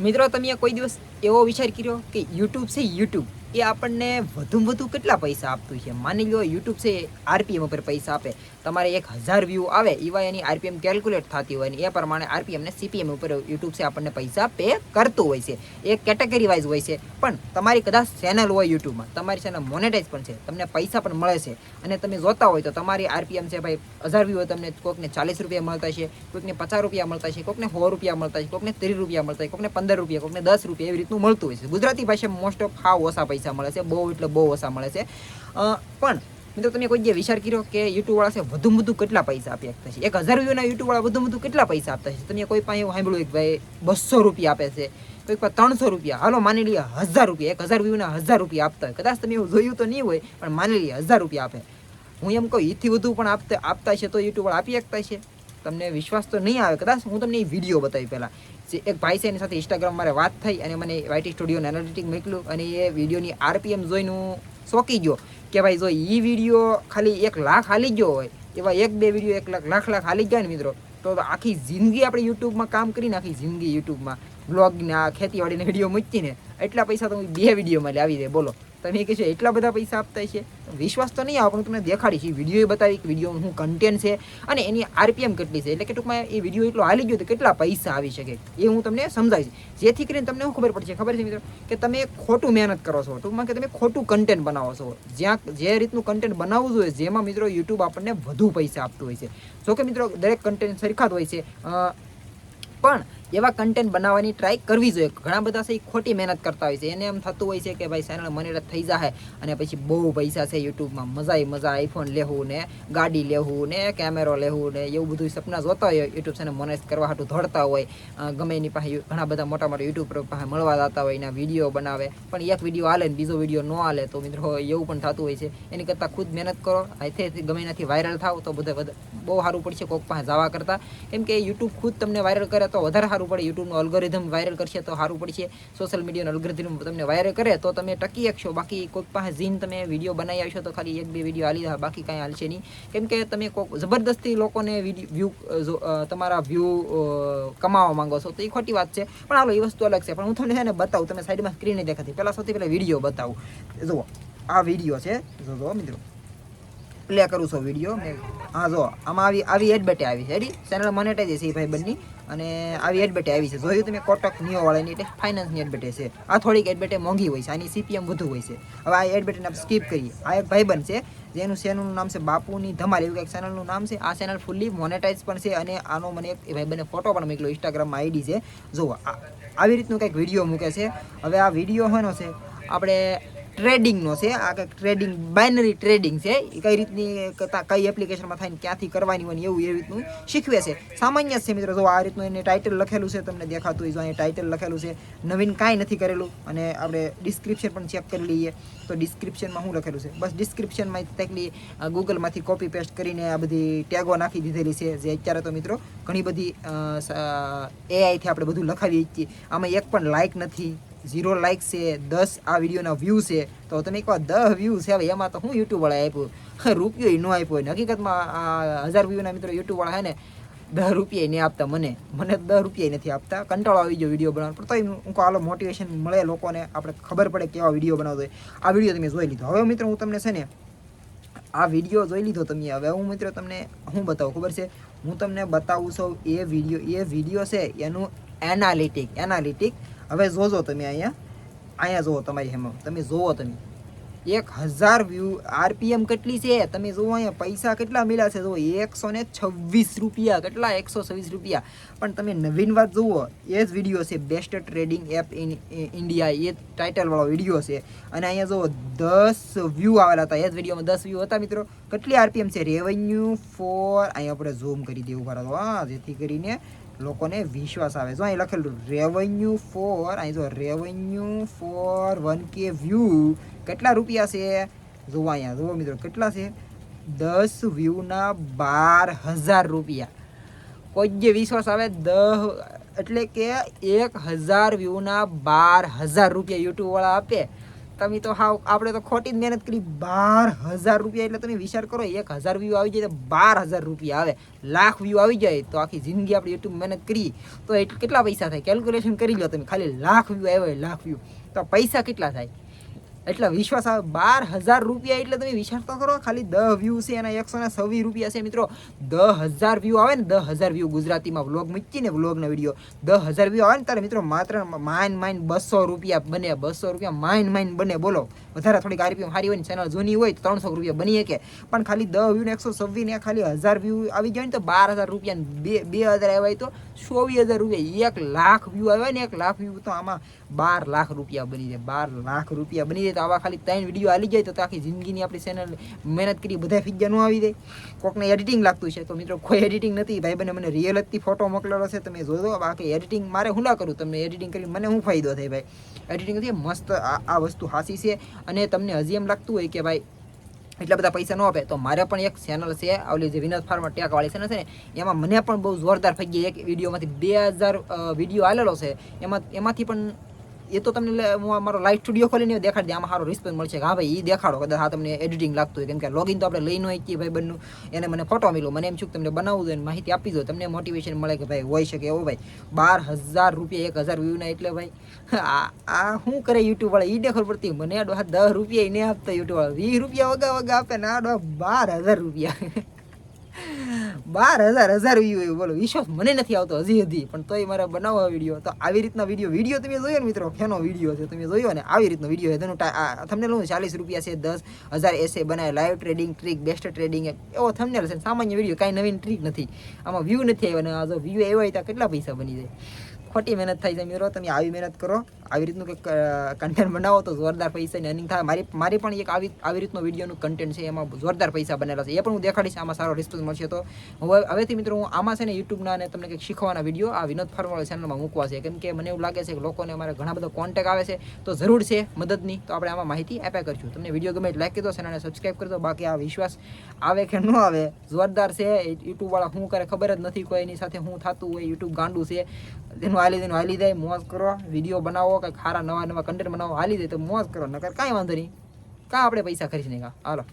મિત્રો તમે કોઈ દિવસ એવો વિચાર કર્યો કે યુટ્યુબ છે યુટ્યુબ એ આપણને વધુમાં વધુ કેટલા પૈસા આપતું છે? માની લો યુટ્યુબ છે આરપીએમ ઉપર પૈસા આપે. તમારે એક હજાર વ્યૂ આવે એવા એની આરપીએમ કેલ્ક્યુલેટ થતી હોય ને એ પ્રમાણે આરપીએમને સીપીએમ ઉપર યુટ્યુબ છે આપણને પૈસા પે કરતું હોય છે. એ કેટેગરી વાઇઝ હોય છે. પણ તમારી કદાચ ચેનલ હોય યુટ્યુબમાં તમારી ચેનલ મોનેટાઇઝ પણ છે, તમને પૈસા પણ મળે છે. અને તમે જોતા હોય તો તમારી આરપીએમ છે ભાઈ, હજાર વ્યૂ હોય તમને કોઈકને ચાલીસ રૂપિયા મળતા છે કોઈકને પચાસ રૂપિયા મળતા છે કોઈકને સો રૂપિયા મળતા છે કોઈકને ત્રીસ રૂપિયા મળતા છે કોઈકને પંદર રૂપિયા કોઈકને દસ રૂપિયા એવી રીતનું મળતું હોય છે. ગુજરાતી ભાષામાં મોસ્ટ ઓફ હા ઓછા પૈસા મળે છે, બહુ એટલે બહુ ઓછા મળે છે. પણ મિત્રો તમે કોઈ જે વિચાર કર્યો કે યુટ્યુબવાળા છે વધુ વધુ કેટલા પૈસા આપી શકતા છે? એક હજાર વ્યૂના યુટ્યુબવાળા વધુ વધુ કેટલા પૈસા આપતા છે? તમે કોઈ પાસે સાંભળ્યું કે ભાઈ બસો રૂપિયા આપે છે કોઈક પાસે ત્રણસો રૂપિયા, હાલો માની લઈએ હજાર રૂપિયા, એક હજાર વ્યૂના હજાર રૂપિયા આપતા હોય. કદાચ તમે એવું જોયું તો નહીં હોય, પણ માની લઈએ હજાર રૂપિયા આપે. હું એમ કહું એથી વધુ પણ આપતા આપતા છે તો યુટ્યુબવાળા આપી શકતા છે. તમને વિશ્વાસ તો નહીં આવે. કદાચ હું તમને એ વીડિયો બતાવી પહેલાં. જે એક ભાઈ છે એની સાથે ઇન્સ્ટાગ્રામ મારે વાત થઈ અને મને વાયટી સ્ટુડિયોને એનાલિટિક મોકલ્યું અને એ વિડીયોની આરપીએમ જોઈને હું શોકી ગયો કે ભાઈ જો એ વીડિયો ખાલી એક લાખ હાલી ગયો હોય, એવા એક બે વીડિયો એક લાખ લાખ લાખ હાલી ગયા ને મિત્રો, તો આખી જિંદગી આપણે યુટ્યુબમાં કામ કરીને આખી જિંદગી યુટ્યુબમાં બ્લોગના ખેતીવાડીના વીડિયો મૂકીને એટલા પૈસા તો બે વિડીયોમાં લાવી દે. બોલો. તમે કહેશો એટલા બધા પૈસા આપતા છે વિશ્વાસ તો નહીં આવે, પણ હું તમને દેખાડી છે વીડિયો બતાવી કે વીડિયો શું કન્ટેન્ટ છે અને એની આરપીએમ કેટલી છે. એટલે કે ટૂંકમાં એ વીડિયો એટલો હાલી ગયો તો કેટલા પૈસા આવી શકે? એ હું તમને સમજાવીશ. જેથી કરીને તમને શું ખબર પડશે? ખબર છે મિત્રો? કે તમે ખોટું મહેનત કરો છો. ટૂંકમાં કે તમે ખોટું કન્ટેન્ટ બનાવો છો. જ્યાં, જે રીતનું કન્ટેન્ટ બનાવવું જોઈએ, જેમાં મિત્રો યુટ્યુબ આપણને વધુ પૈસા આપતું હોય છે. જોકે મિત્રો, દરેક કન્ટેન્ટ સરખા હોય છે. પણ એવા કન્ટેન્ટ બનાવવાની ટ્રાય કરવી જોઈએ. ઘણા બધા છે એ ખોટી મહેનત કરતા હોય છે. એને એમ થતું હોય છે કે ભાઈ ચેનલ મને થઈ જાય અને પછી બહુ પૈસા છે યુટ્યુબમાં. મજાય મજા આઈફોન લેવું ને, ગાડી લેવું ને કેમેરો લેવું ને, એવું બધું સપના જોતા હોય. યુટ્યુબ ચેનલ મોનેસ કરવા હાટું દોડતા હોય. ગમે એની પાસે ઘણા બધા મોટા મોટા યુટ્યુબર પાસે મળવા જતા હોય, એના વીડિયો બનાવે. પણ એક વીડિયો હાલે ને બીજો વીડિયો ન હાલે તો મિત્રો એવું પણ થતું હોય છે. એની કરતાં ખુદ મહેનત કરો. અહીંથી ગમે એનાથી વાયરલ થાવ તો બધે બહુ સારું પડશે કોઈક પાસે જવા કરતાં. કેમ કે યુટ્યુબ ખુદ તમને વાયરલ કરે તો વધારે સારું પડે, યુટ્યુબનું અલ્ગોરિધમ વાયરલ કરશે તો સારું પડશે. સોશિયલ મીડિયાનું અલ્ગોરિધમ તમને વાયરલ કરે તો તમે ટકી શકશો. બાકી કોઈક પાસે જીન તમે વીડિયો બનાવી આવશો તો ખાલી એક બે વીડિયો હાલી જાય બાકી કાંઈ હાલશે નહીં. કેમ કે તમે કોઈક જબરદસ્તી લોકોને વ્યૂ તમારા વ્યૂ કમાવા માંગો છો તો એ ખોટી વાત છે. પણ હાલો, એ વસ્તુ અલગ છે. પણ હું તમને છે ને બતાવું, તમે સાઈડમાં સ્ક્રીને દેખાતી. પહેલાં સૌથી પહેલાં વીડિયો બતાવું. જુઓ, આ વીડિયો છે. જો જો મિત્રો. પ્લે કરું છું વીડિયો મેં હા જો આમાં આવી આવી એડબેટે આવી છે. ચેનલ મોનેટાઈઝ છે ભાઈ બંની. અને આવી એડબેટે આવી છે. જોયું તમે? કોટક નિયો વાળાની એટલે ફાઇનાન્સની એડબેટે છે. આ થોડીક એડબેટે મોંઘી હોય છે. આની સીપીએમ વધુ હોય છે. હવે આ એડબેટને આપણે સ્કીપ કરીએ. આ એક ભાઈબંધ છે. જેનું ચેનલનું નામ છે બાપુની ધમાલ. એવું કંઈક ચેનલનું નામ છે. આ ચેનલ ફૂલ્લી મોનેટાઈઝ પણ છે અને આનો મને એક ભાઈબંધને ફોટો પણ મોકલ્યો. ઇન્સ્ટાગ્રામમાં આઈડી છે. જુઓ આવી રીતનું કંઈક વીડિયો મૂકે છે. હવે આ વીડિયો હોનો છે? આપણે ટ્રેડિંગનો છે. આ કંઈક ટ્રેડિંગ, બાઇનરી ટ્રેડિંગ છે. એ કઈ રીતની કઈ એપ્લિકેશનમાં થાય ને ક્યાંથી કરવાની હોય એવું એ રીતનું શીખવે છે. સામાન્ય છે મિત્રો, જો આ રીતનું એને ટાઇટલ લખેલું છે, તમને દેખાતું હોય જો અહીંયા ટાઇટલ લખેલું છે, નવીન કાંઈ નથી કરેલું, અને આપણે ડિસ્ક્રિપ્શન પણ ચેક કરી લઈએ, તો ડિસ્ક્રિપ્શનમાં શું લખેલું છે? બસ ડિસ્ક્રિપ્શનમાં તેટલી ગૂગલમાંથી કોપી પેસ્ટ કરીને આ બધી ટેગો નાખી દીધેલી છે, જે અત્યારે તો મિત્રો ઘણી બધી એઆઈથી આપણે બધું લખાવીએ છીએ આમાં એક પણ લાઇક નથી. ઝીરો લાઇક છે, દસ આ વિડીયોના વ્યૂ છે. તો તમે એકવાર દસ વ્યૂ છે, હવે એમાં તો હું યુટ્યુબવાળા આપ્યું? આપ્યું રૂપિયો ન આપ્યો હોય હકીકતમાં આ હજાર વ્યૂના મિત્રો યુટ્યુબવાળા હોય હે ને દસ રૂપિયા નહીં આપતા મને. મને દસ રૂપિયા નથી આપતા. કંટાળો આવી ગયો વીડિયો બનાવવાનો. પણ તો હું હાલો મોટિવેશન મળે લોકોને. આપણે ખબર પડે કેવા વીડિયો બનાવતો હોય. આ વીડિયો તમે જોઈ લીધો. હવે મિત્રો હું તમને છે ને, આ વીડિયો જોઈ લીધો તમે હવે. હું મિત્રો તમને હું બતાવું, ખબર છે? હું તમને બતાવું છું એ વીડિયો એ વીડિયો છે એનું એનાલિટિક એનાલિટિક હવે જોજો તમે અહીંયા. અહીંયા જુઓ તમારી હેમાં તમે જુઓ તમે. એક હજાર વ્યૂ આરપીએમ કેટલી છે? તમે જુઓ અહીંયા, પૈસા કેટલા મળ્યા છે? જુઓ, એકસો ને છવ્વીસ રૂપિયા, કેટલા? એકસો છવ્વીસ રૂપિયા. પણ તમે નવીન વાત જુઓ, એ જ વીડિયો છે best trading app in India એ ટાઇટલવાળો વીડિયો છે. અને અહીંયા જુઓ, દસ વ્યૂ આવેલા હતા. એ જ વિડીયોમાં દસ વ્યૂ હતા, મિત્રો. કેટલી આરપીએમ છે? રેવન્યુ ફોર અહીંયા આપણે ઝૂમ કરી દેવું ભારત હા, જેથી કરીને લોકોને વિશ્વાસ આવે. જો અહીં લખેલું રેવન્યુ ફોર અહીં જો revenue for one K view કેટલા રૂપિયા છે? જુઓ અહીંયા, જુઓ મિત્રો, કેટલા છે? દસ વ્યૂના બાર હજાર રૂપિયા. કોઈ જે વિશ્વાસ આવે, દહ, એટલે કે એક હજાર વ્યૂના બાર હજાર રૂપિયા યુટ્યુબવાળા આપે. તમે તો હાવ, આપણે તો ખોટી જ મહેનત કરી. બાર હજાર રૂપિયા, એટલે તમે વિચાર કરો, એક હજાર વ્યૂ આવી જાય તો બાર હજાર રૂપિયા આવે. લાખ વ્યૂ આવી જાય તો આખી જિંદગી આપણે યુટ્યુબ મહેનત કરી. તો કેટલા પૈસા થાય? કેલ્ક્યુલેશન કરી લો તમે. ખાલી લાખ વ્યૂ આવ્યો લાખ વ્યૂ તો પૈસા કેટલા થાય? એટલે વિશ્વાસ આવે, બાર હજાર રૂપિયા એટલે તમે વિચાર તો કરો, ખાલી દહ વ્યૂ છે એના એકસો ને છવ્વીસ રૂપિયા છે મિત્રો. દસ હજાર વ્યૂ આવે ને, દહ હજાર વ્યૂ ગુજરાતીમાં વ્લોગ મૂકીને વ્લોગના વીડિયો દસ હજાર વ્યૂ આવે ને, ત્યારે મિત્રો માત્ર માઇન માઇન બસો રૂપિયા બને, બસો રૂપિયા માઇન માઇન બને, બોલો. વધારે થોડીક આરપીએમ સારી હોય ને ચેનલ જૂની હોય તો ત્રણસો રૂપિયા બની શકે. પણ ખાલી દહ વ્યૂ ને એકસો છવ્વીસ ને ખાલી હજાર વ્યૂ આવી જાય ને, તો બાર હજાર રૂપિયા બે બે હજાર આવ્યા હોય તો ચોવીસ હજાર રૂપિયા. એક લાખ વ્યૂ આવ્યા ને, એક લાખ વ્યૂ તો આમાં બાર લાખ રૂપિયા બની જાય, બાર લાખ રૂપિયા બની જાય તો આવા ખાલી ત્રણ વીડિયો આવી જાય તો આખી જિંદગીની આપણી ચેનલ મહેનત કરી બધા ફિગ્યા ન આવી જાય. કોકને એડિટિંગ લાગતું છે. તો મિત્રો, કોઈ એડિટિંગ નથી. ભાઈ બને મને રિયલ જ ફોટો મોકલેલો છે. તમે જોજો બાકી એડિટિંગ મારે હું ના કરું? તમને એડિટિંગ કરી મને શું ફાયદો થાય ભાઈ? એડિટિંગ નથી, મસ્ત આ વસ્તુ હાસી છે. અને તમને હજી એમ લાગતું હોય કે ભાઈ એટલા બધા પૈસા ન આપે, તો મારે પણ એક ચેનલ છે, ઓલી જે વિનોદ ફાર્મર ટેકવાળી ચેનલ છે ને, એમાં મને પણ બહુ જોરદાર ફગી એક વિડીયોમાંથી બે હજાર વીડિયો આવેલો છે. એમાં, એમાંથી પણ એ તો તમને હું મારો લાઈવ સ્ટુડિયો ખોલીને દેખાડી દે. આમાં સારો રિસ્પોન્સ મળશે કે, હા ભાઈ એ દેખાડો. કદાચ હા, તમને એડિટિંગ લાગતું હોય. કેમ કે લોગિન તો આપણે લઈ નહીં કે ભાઈ બંનું એને મને ફોટો મળ્યો. મને એમ છું કે તમને બનાવવું જોઈએ માહિતી આપી દો. તમને મોટિવેશન મળે કે ભાઈ હોઈ શકે. એવો ભાઈ, બાર હજાર રૂપિયા, એક હજાર વ્યૂના એટલે ભાઈ, આ શું કરે યુટ્યુબ વાળા? એ દેખર પડતી. મને આ દસ રૂપિયા નહીં આપતા યુટ્યુબ વાળા. વીસ રૂપિયા વગા વગા આપે ને આ બાર હજાર રૂપિયા. બાર હજાર હજાર વ્યૂ એવું બોલો. વિશ્વાસ મને નથી આવતો હજી હજી પણ તોય મારે બનાવવા વીડિયો તો આવી રીતના વીડિયો વીડિયો તમે જોયો ને મિત્રો? ફેનો વીડિયો છે, તમે જોયો ને? આવી રીતનો વીડિયો છે. તેનું તમને લઉં ચાલીસ રૂપિયા છે, દસ હજાર એસે બનાવે. Live trading trick best trading એવો થમને છે સામાન્ય વીડિયો કાંઈ નવીન ટ્રીક નથી. આમાં વ્યૂ નથી આવ્યો અને આ જો વ્યૂ આવ્યો હોય તો કેટલા પૈસા બની જાય? ખોટી મહેનત થાય છે. મિત્રો તમે આવી મહેનત કરો. આવી રીતનું કંઈક કન્ટેન્ટ બનાવો તો જોરદાર પૈસાની અર્નિંગ થાય. મારી મારી પણ એક આવી આવી રીતનો વિડીયોનું કન્ટેન્ટ છે. એમાં જોરદાર પૈસા બનેલા છે. એ પણ હું દેખાડીશ. આમાં સારો રિસ્પોન્સ મળશે તો. હવે, હવેથી મિત્રો હું આમાં છે ને યુટ્યુબના અને તમને કંઈક શીખવાના વીડિયો આ વિનોદ ફાર્મવાળા ચેનલમાં મૂકવા છે. કેમ કે મને એવું લાગે છે કે લોકોને અમારે ઘણા બધા કોન્ટેક આવે છે. તો જરૂર છે મદદની. તો આપણે આમાં માહિતી આપ્યા કરશું. તમને વીડિયો ગમે લાઈક દો ચેનલને સબસ્ક્રાઈબ કરી દો. બાકી આ વિશ્વાસ આવે કે ન આવે, જોરદાર છે. યુટ્યુબવાળા શું કરે ખબર જ નથી. કોઈ એની સાથે શું થતું હોય યુટ્યુબ ગાંડું છે. તેનું હાલી દેનું હાલી જાય મોજ કરો. વીડિયો બનાવો, કંઈક સારા નવા નવા કન્ટેન્ટ બનાવો, હાલી જાય તો મોજ કરો. નકર કાંઈ વાંધો નહીં. કાં આપણે પૈસા ખર્ચી નહીં હાલો.